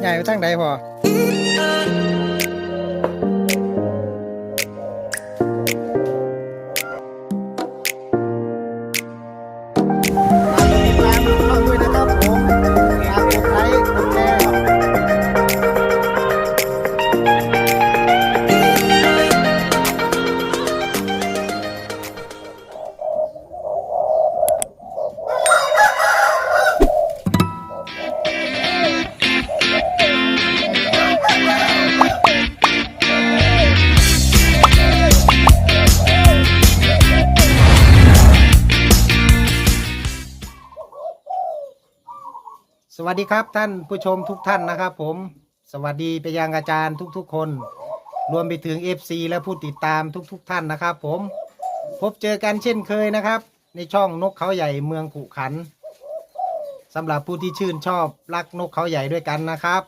ใหญ่ไปทางใดพอ วัสดีครับท่านผู้ชมทุกท่านนะครับ ผม สวัสดีไปยังอาจารย์ทุกๆ คน รวมไปถึง FC และผู้ติดตามทุกๆท่านนะครับ ผม พบเจอกันเช่นเคยนะครับ ในช่องนกเขาใหญ่เมืองขุขันสำหรับผู้ที่ชื่นชอบรักนกเขาใหญ่ด้วยกันนะครับ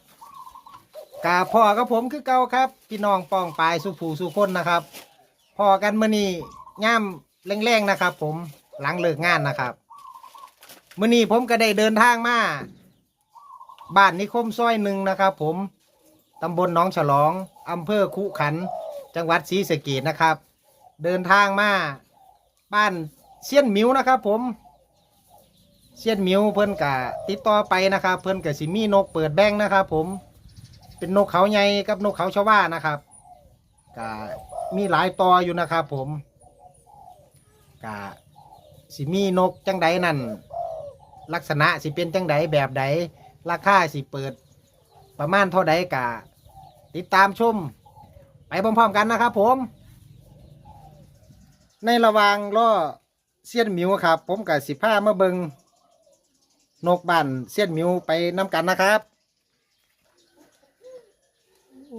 กาพ่อกับผมคือเก่าครับ พี่น้องป้องปลายสุผูสุคนนะครับพ่อกันมื่อนี้ย่ามแรงๆนะครับ ผมหลังเลิกงานนะครับมื่อนี้ผมก็ได้เดินทางมา บ้านนิคมซอยหนึ่งนะครับผมตำบลหนองฉลองอำเภอคุขัน จังหวัดศรีสะเกดนะครับ เดินทางมาบ้านเซียนหมิวนะครับ ผมเซียนหมิวเพิ่อนกะติดต่อไปนะครับ เพิ่อนกะสิมีนกเปิดแบงนะครับ ผมเป็นนกเขาใหญ่กับนกเขาชาวานะครับกะมีหลายตออยู่นะครับ ผมกะสิมีนกจังใดนั่นลักษณะสิเป็นจังใดแบบใด ราคาสิเปิด ประมาณเท่าใดกะติดตามชม ไปพร้อมๆกันนะครับผม ในระหว่างล่อเสี้ยนมิวครับ ผมกับสิผ้ามาเบิงนกบ้านเสี้ยนมิวไปน้ำกันนะครับ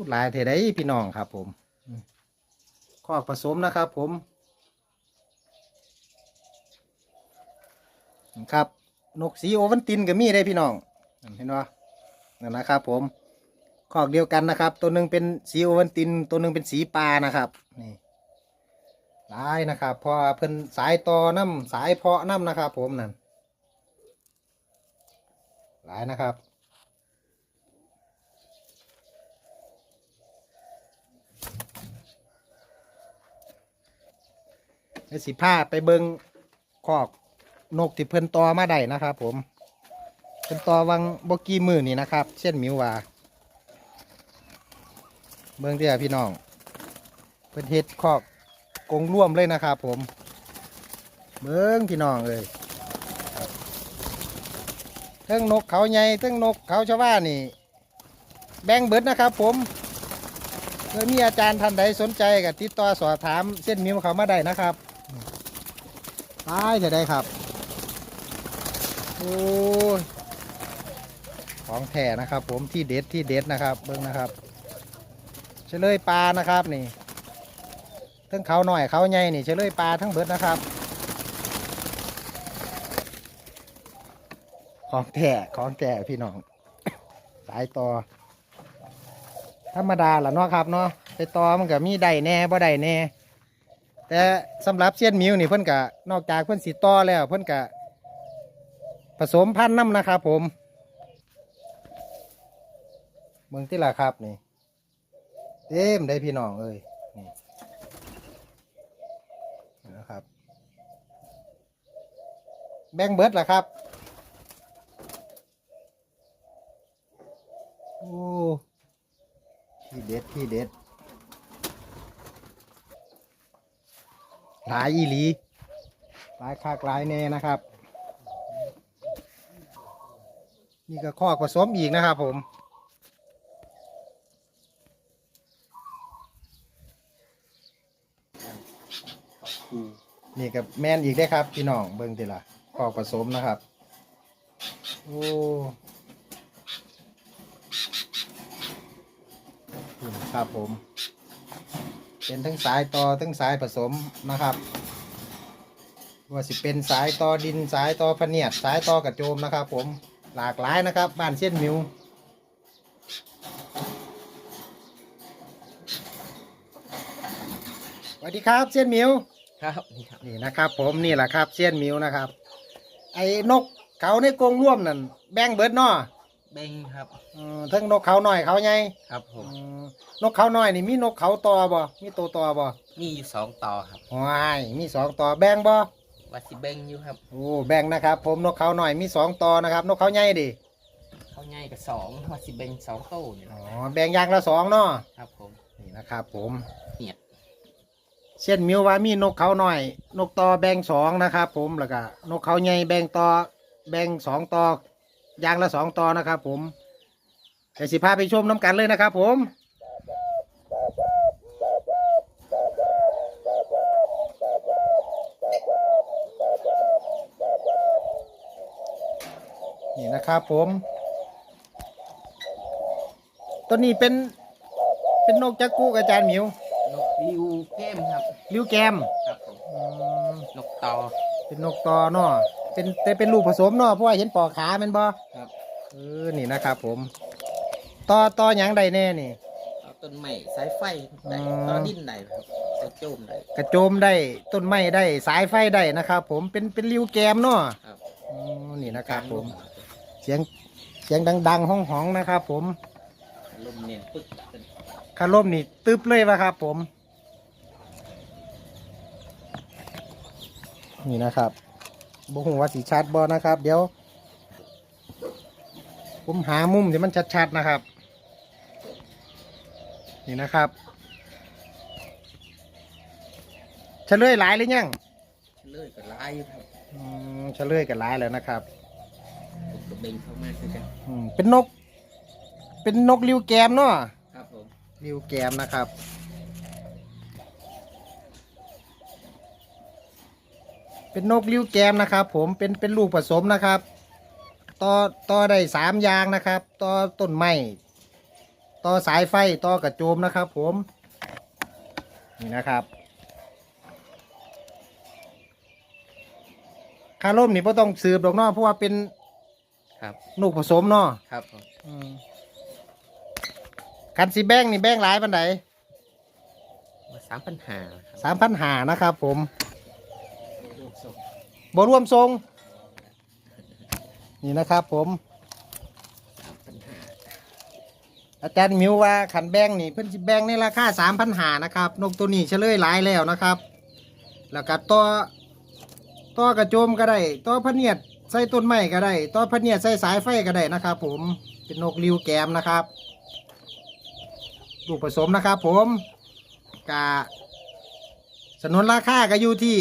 หลายเทไดพี่น้องครับผมคอกผสมนะครับผม ครับ นกสีโอวันตินก็มีได้พี่น้อง เห็นไหมนั่นนะครับ ผมคอกเดียวกันนะครับ ตัวหนึ่งเป็นสีโอวันติน ตัวหนึ่งเป็นสีปลานะครับนี่หลายนะครับเพอเพิ่นสายต่อน้ำสายเพาะน้ำนะครับ ผมนั่นหลายนะครับสิผ้าไปเบิงคอกนกที่เพิ่นต่อมาได้นะครับ ผม เพิ่นต่อวังบกี้มือนี่นะครับ เช่นมิวว่าเบิงเดียพี่น้องเพิ่นเฮ็ดคอกกงร่วมเลยนะครับผม เบิ้องพี่น้องเลยเทั้งนกเขาใหญ่เทั้งนกเขาชาวบ้านนี่ แบ่งเบิดนะครับผมเพื่อมีอาจารย์ท่านใดสนใจกับติดต่อสอบถามเส้นมิวเขามาได้นะครับตายจะได้ครับ โอ้ ของแท้นะครับ ผมที่เด็ดที่เด็ดนะครับเบิ้งนะครับเฉลยปลานะครับนี่ทั้งเขาหน่อยเขาใหญ่นี่เฉลยปลาทั้งเบิดนะครับ ของแก่ของแก่พี่น้อง สายต่อ ธรรมดาล่ะเนาะครับเนาะไปต่อมันก็มีได้แน่บ่ได้แน่แต่สำหรับเซียนมิวนี่เพิ่นก็นอกจากเพิ่นสีต่อแล้วเพิ่นก็ผสมพันธุ์น้ำนะครับผม เมืองที่ละครับนี่ เต็มได้พี่น้องเอ้ยนี่นะครับ แบ่งเบิดเหรอครับโอ้ที่เด็ดที่เด็ดหลายอีหลีหลายคากหลายแน่นะครับ นี่ก็ข้อผสมอีกนะครับผม นี่กับแมนอีกได้ครับ พี่น้องเบิ้งทีละขอกผสมนะครับ โอ้ครับผม เป็นทั้งสายต่อทั้งสายผสมนะครับว่าสิเป็นสายต่อดินสายต่อพเนียดสายต่อกระโจมนะครับ ผมหลากหลายนะครับบ้านเส้นมิวสวัสดีครับเส้นมิว ครับนี่ครับนี่นะครับ ผมนี่แหละครับเซียนมิวนะครับ ไอ้นกเขาในกรงร่วมนั่นแบ่งเบิดเนาะเบงครับเออทั้งนกเขาหน่อยเขาใหญ่ครับผอืมมนกเขาหน่อยนี่มีนกเขาตอบ่มีตัวตอบ่มีอยู่สองต่อครับว้ายมีสองตอแบ่งบ่ว่าสิเบงอยู่ครับโอ้แบ่งนะครับ ผมนกเขาหน่อยมีสองตอนะครับ นกเขาใหญ่ดิเขาใหญ่กับสองว่าสิเบงสองโต้นี่อ๋นะอแบ่งอย่างละสองเนาะครับผมนี่นะครับ ผมเหียด เช่นมิวว่ามีนกเขาหน่อย นกตอแบ่งสองนะครับ ผมแล้วก็นกเขาใหญ่แบ่งตอแบ่งสองตออยางละสองตอนะครับ ผมแต่สิพาไปชมน้ำกันเลยนะครับ ผมนี่นะครับผมตัวนี้เป็นเป็นนกจักกุกอาจารย์หมิว ริวแก้มครับ ริ้วแกมครับผมอืมนกต่อ เป็นนกตอเนาะเป็นแต่เป็นลูกผสมเนาะเพราะว่าเห็นปอกขาแมันบ่ครับ เออนี่นะครับผมตอตอหยังใดแน่นี่ต่อต้นไม้สายไฟได้อืมต่อดินได้ครับใส่โจมได้กระโจมได้ต้นไม้ได้สายไฟได้นะครับผมเป็นเป็นริ้วแกมเนาะครับอืมนี่นะครับผม เสียงเสียงดังๆห้องๆนะครับผม ลมเนียนปึ๊กเป็นคารมนี่ตึบเลยวะครับผม นี่นะครับบุหัวาสีชัดบอนะครับ เดี๋ยว ผมหามุมที่มันชัดๆนะครับ นี่นะครับเฉลยหลายหรือยังเลื่อยกับลายอยู่ครับอืมเฉลยกันหลายแล้วนะครับผมกับเบงเข้ามาคือกันอืมเป็นนก เป็นนกริวแกมเนาะครับผมริวแกมนะครับ เป็นนกริวแกมนะครับ ผมเป็นเป็นลูกผสมนะครับต่อต่อได้สามอยางนะครับต่อต้นไม้ต่อสายไฟต่อกระโจมนะครับ ผมนี่นะครับคาร่มนี่ไ่ต้องสืบดอกเนาะเพราะว่าเป็นครับลูกผสมเนาะครับผมอืมคันสีแบงนี่แบงหลายปันไดสามปัญหาครับสามพันหานะครับ ผมลูกศพ บร่วมทรง นี่นะครับผม อาจารย์มิวว่าขันแบงนี่เพิ่นสิแบงในราคาสามพันหานะครับ นกตัวนี้เฉลยหลายแล้วนะครับ แล้วก็ต่อต่อกระโจมก็ได้ต่อพะเนียดใส่ต้นไม้ก็ได้ต่อพะเนียดใส่สายไฟก็ได้นะครับ ผมเป็นนกริวแกมนะครับลูกผสมนะครับ ผมกะสนนราคาก็อยู่ที่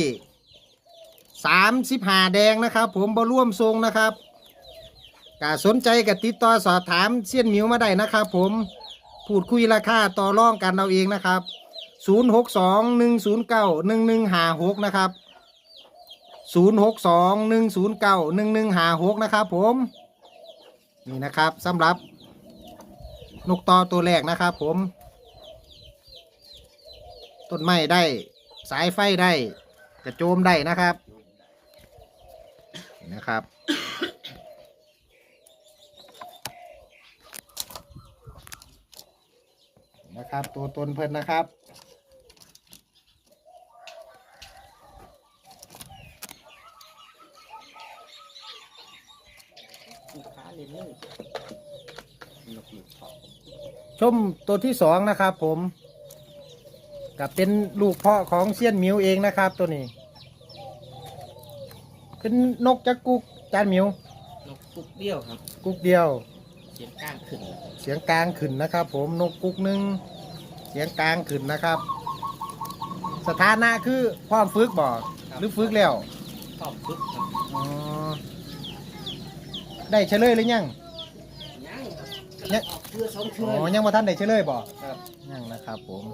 สามสิบหาแดงนะครับ ผมบร่วมทรงนะครับกะสนใจกับติดต่อสอบถามเสี้ยนมิวมาได้นะครับ ผมพูดคุยราคาต่อรองกันเอาเองนะครับศูนย์หกสองหนึ่งศูนย์เก้าหนึ่งหนึ่งหาหกนะครับศูนย์หกสองหนึ่งศูนย์เก้าหนึ่งหนึ่งหาหกนะครับผม นี่นะครับสำหรับ นกต่อตัวแรกนะครับผม ต้นไม้ได้ สายไฟได้ กระโจมได้นะครับ นะครับ นะครับ ตัวตนเพิ่นนะครับชมตัวที่สองนะครับผมกับเป็นลูกเพาะของเซียนมิวเองนะครับตัวนี้ เป็นนกจักกุกจานหมิว นกกุ๊กเดี้ยวครับ กุกเดียว เสียงก้างขึ้นแล้วครับเสียงกลางขึ้นนะครับ ผมนกกุกหนึ่งเสียงกลางขึ้นนะครับ สถานะคือพร้อมฝึกบ่หรือฝึกแล้วชอบปึ๊กครับอ๋อได้เฉลยหรือยังยังครับยังออกเพื่อสองเชือ๋ออยังมาท่านได้เฉลยบ่ครับยังนะครับ ผม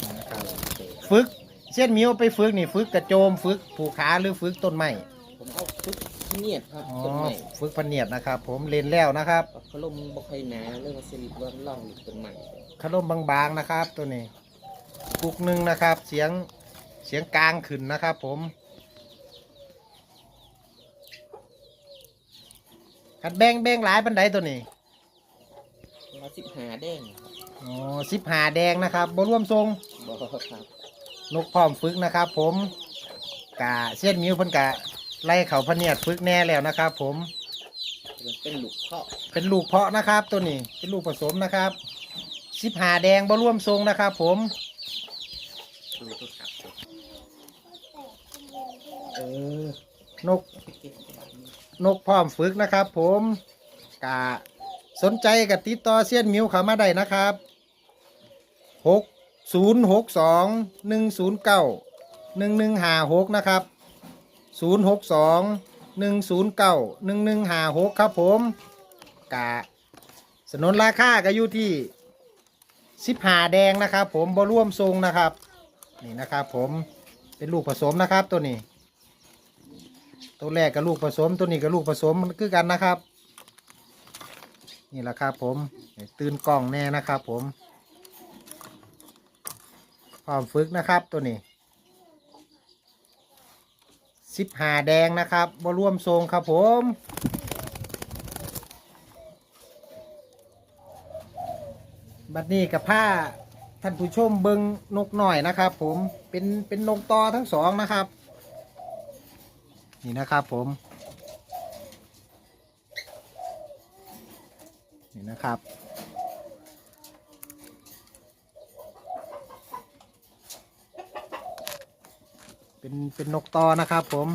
นี่นะครับฝึก เช่นมิวไปฝึกนี่ฝึกกระโจมฝึกผูกขาหรือฝึกต้นไม้ผมเอาปึ๊กเนียดครับอ๋อต้นไม้ฝึกพันเนียดนะครับ ผมเรียนแล้วนะครับเขาลมบ่ค่อยหนาเรื่องสิริวันล่องหรือต้นไม้ขนมบางๆนะครับ ตัวนี้กุกหนึ่งนะครับ เสียงเสียงกลางขึ้นนะครับ ผมขัดแบงแบงหลายปันไดตัวนี้ร้อยสิบหาแดงครับอ๋อสิบหาแดงนะครับบรวมทรงบ่ครับ นกพร้อมฝึกนะครับ ผมกะเส้นมิวเพิ่นกะไล่เขาพะเนียดฝึกแน่แล้วนะครับ ผม เป็นลูกเพาะเป็นลูกเพาะนะครับ ตัวนี้เป็นลูกผสมนะครับสิบหาแดงบ่ร่วมทรงนะครับ ผมดูตัวสับเออนกนกพร้อมฝึกนะครับ ผมกะสนใจกับติดต่อเซียนมิวเขามาได้นะครับหก ศูนย์หกสองหนึ่งศูนย์เก้าหนึ่งหนึ่งหาหกนะครับศูนย์หกสองหนึ่งศูนย์เก้าหนึ่งหนึ่งหาหกครับผมกะสนนราคาก็อยู่ที่สิบหาแดงนะครับผมบร่วมทรงนะครับ นี่นะครับผมเป็นลูกผสมนะครับตัวนี้ ตัวแรกกับลูกผสมตัวนี้กับลูกผสมมันคือกันนะครับ นี่แหละครับผมตื่นกล้องแน่นะครับผม พร้อมฝึกนะครับตัวนี้สิบหาแดงนะครับบร่วมทรงครับผมบัดนี้กับผ้าท่านผู้ชมเบิงนกหน่อยนะครับ ผมเป็นเป็นนกตอทั้งสองนะครับ นี่นะครับผมนี่นะครับ เป็นเป็นนกตอนะครับผม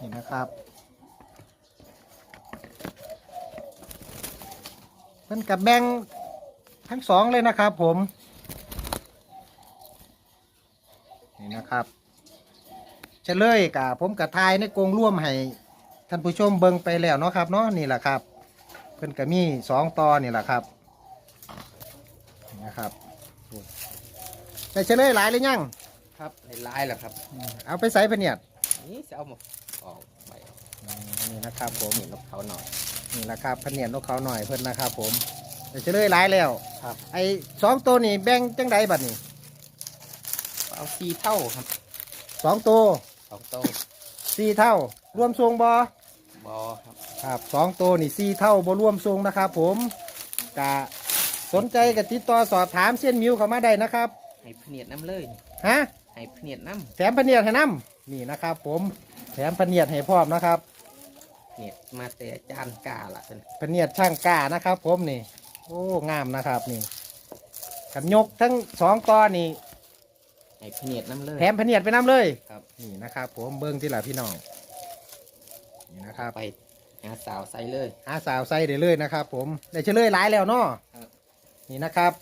นี่นะครับเพิ่นกับแบ่งทั้งสองเลยนะครับผมนี่นะครับเฉลยกับผมกับทายในกรงร่วมให้ท่านผู้ชมเบิ่งไปแล้วเนาะครับเนาะนี่แหละครับ เพิ่นก็มีสองตอนี่แหละครับนะครับ แต่เฉลยหลายเลยยังครับในลายแหละครับอืมเอาไปใส่พะเนียดนี่จะเอามาออกใบออกอืมนี่นะครับผมเห็นนกเขาหน่อยนี่แหละครับพะเนียดนกเขาหน่อยเพิ่นนะครับ ผมแต่เฉลยหลายแล้วครับ ไอ้สองตัวนี่แบ่งจังใดบัดนี้เอาสี่เท่าครับสองตัวสองโตวสี่เท่า รวมทรงบอบอครับครับสองตัวนี่สี่เท่าบ่รวมทรงนะครับ ผมกะสนใจกับติดต่อสอบถามเส้นมิวเข้ามาได้นะครับ ให้เพนียดน้ำเลยฮะให้เพนียดน้แถมพะเนียดให้น้ำนี่นะครับ ผมแถมพะเนียดให้พร้อมนะครับำเพนียดมาแต่จานกาละเป็นพะเนียดช่างกล้านะครับ ผมนี่ โอ้งามนะครับนี่กันยกทั้งสองตอนนี่ให้เพนียดน้ำเลยแถมพะเนียดไปน้ำเลย ครับนี่นะครับ ผมเบิ้งที่หละพี่น้องนี่นะครับไปหาสาวใส่เลย หาสาวไส้ได้เลยนะครับ ผมได้เฉลยหลายแล้วเนาะครับ นี่นะครับ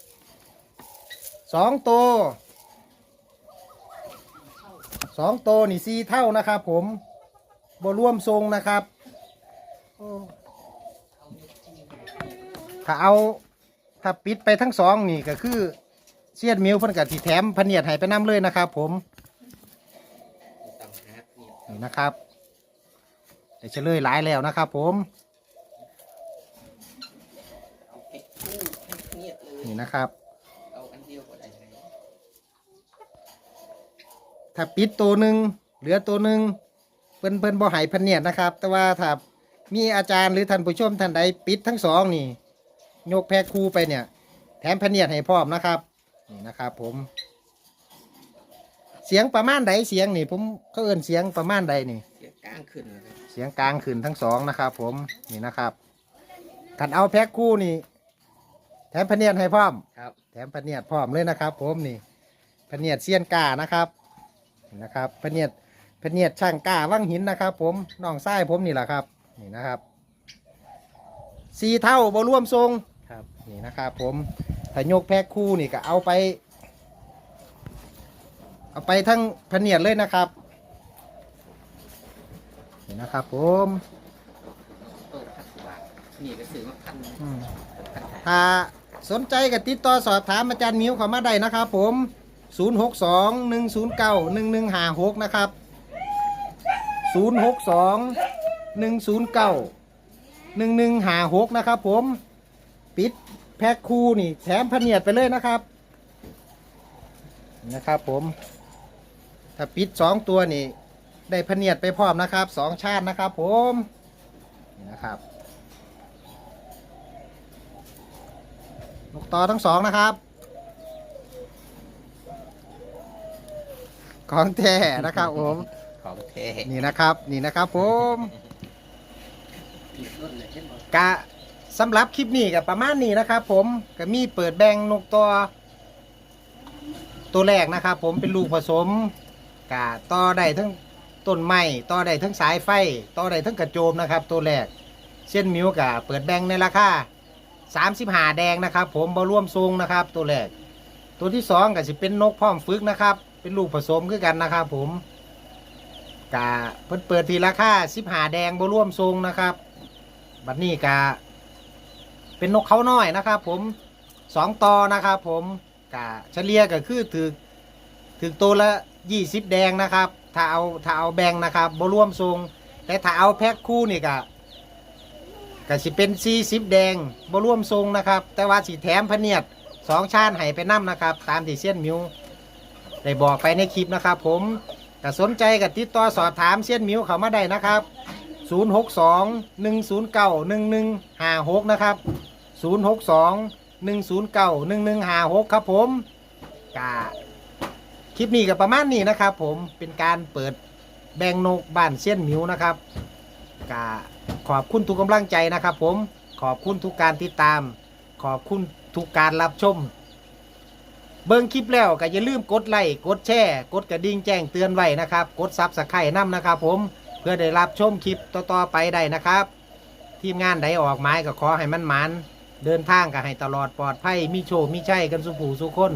สองตัวสองตัวนี่สี่เท่านะครับ ผมบร่วมทรงนะครับถ้าเอาถ้าปิดไปทั้งสองนี่ก็คือเสียดมิวเพิ่นกับที่แถมพเนียดให้ไปน้ำเลยนะครับ ผมนี่นะครับได้เฉลยหลายแล้วนะครับ ผมนี่นะครับ เอาอันเดียวก็ได้เลย ถ้าปิดตัวหนึ่งเหลือตัวหนึ่งเพิ่นเพิ่นบ่ใหายพะเนียดนะครับ แต่ว่าถ้ามีอาจารย์หรือท่านผู้ชมท่านใดปิดทั้งสองนี่ยกแพ็คคู่ไปเนี่ย แถมพะเนียดให้พร้อมนะครับนี่นะครับ ผม เสียงประมาณใดเสียงนี่ ผมเขาเอิ้นเสียงประมาณใดนี่ เสียกลางขึ้นเลยครับเสียงกลางขึ้นทั้งสองนะครับ ผมนี่นะครับท่านเอาแพ็คคู่นี่ แถมพะเนียดให้พร้อม ครับ แถมพะเนียดพร้อมเลยนะครับ ผมนี่พะเนียดเซียนกานะครับ นี่นะครับพะเนียดพะเนียดช่างกาว่างหินนะครับ ผมน้องไส้ผมนี่แหละครับนี่นะครับสีเท่าบ่ร่วมทรงครับนี่นะครับ ผมถ้ายกแพ็คคู่นี่ก็เอาไป เอาไปทั้งพะเนียดเลยนะครับนี่นะครับ ผมโตพันบาทนี่ก็ซื้อมาพันอืมพันขายถ้าสนใจกับติดต่อสอบถามอาจารย์มิวเขามาได้นะครับ ผม 062 109 1156 นะครับ 062 109 1156 นะครับ ผม ปิดแพ็คคู่นี่แถมพเนียดไปเลยนะครับ นะครับผม ถ้าปิดสองตัวนี่ ได้พเนียดไปพร้อมนะครับสองชาตินะครับ ผมนี่นะครับนกต่อทั้งสองนะครับ ของแท้นะครับผมของของแท้นี่นะครับ นี่นะครับผมอีกต้นเลยเช่นบอกกะสำหรับคลิปนี้กับประมาณนี้นะครับผมก็มีเปิดแบ่งนกตัว ตัวแรกนะครับผมเป็นลูกผสมกะต่อได้ทั้งต้นไม้ต่อได้ทั้งสายไฟต่อได้ทั้งกระโจมนะครับ ตัวแรกเส้นมิวกะเปิดแบ่งในราคา35แดงนะครับ ผมบร่วมทรงนะครับ ตัวแรกตัวที่สองก็จะเป็นนกพร้อมฝึกนะครับ เป็นลูกผสมคือกันนะครับผมกะเพิ่นเปิดที่ราคา15แดงบร่วมทรงนะครับบัดนี้กะเป็นนกเขาน้อยนะครับ ผมสองตอนะครับ ผมกะเฉลี่ยก็คือถือถือตัวละยี่สิบแดงนะครับ ถ้าเอาถ้าเอาแบงนะครับบร่วมทรงแต่ถ้าเอาแพ็คคู่นี่กะก็สิเป็นสี่สิบแดงบร่วมทรงนะครับ แต่ว่าสีแถมพเนียดสองชาติให้ไปนํนะครับ ตามที่เส้นมิว ได้บอกไปในคลิปนะครับผมก็สนใจกับติดต่อสอบถามเส้นมิวเขามาได้นะครับ 062 109 1156 นะครับ 062 109 1156 ครับผมกาคลิปนี้ก็ประมาณนี้นะครับผมเป็นการเปิดแบ่งนกบ้านเส้นมิวนะครับกาขอบคุณทุกกำลังใจนะครับผมขอบคุณทุกการติดตาม ขอบคุณทุกการรับชม เบิ่งคลิปแล้วก็อย่าลืมกดไลค์กดแชร์กดกระดิ่งแจ้งเตือนไว้นะครับ กดซับสไครต์น้ำนะครับผมเพื่อได้รับชมคลิปต่อๆไปได้นะครับ ทีมงานใดออกไม้ก็ขอให้มันหมันเดินทางก็ให้ตลอดปลอดภัยมีโชคมีชัยกันสุขผูสุขคน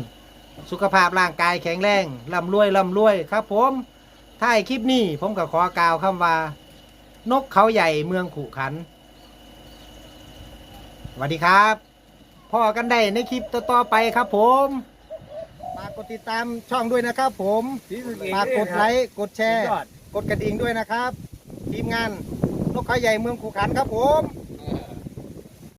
สุขภาพร่างกายแข็งแรงร่ำรวยร่ำรวยครับผมท้ายคลิปนี้ผมก็ขอกล่าวคำว่า นกเขาใหญ่เมืองขุขันสวัสดีครับพ่อกันได้ในคลิปต่อๆไปครับผม กกดติดตามช่องด้วยนะครับ ผมสีสะเกฝากกดไลค์กดแชร์ยอดกดกระดิ่งด้วยนะครับ ทีมงานนกเขาใหญ่เมืองขุขันครับผม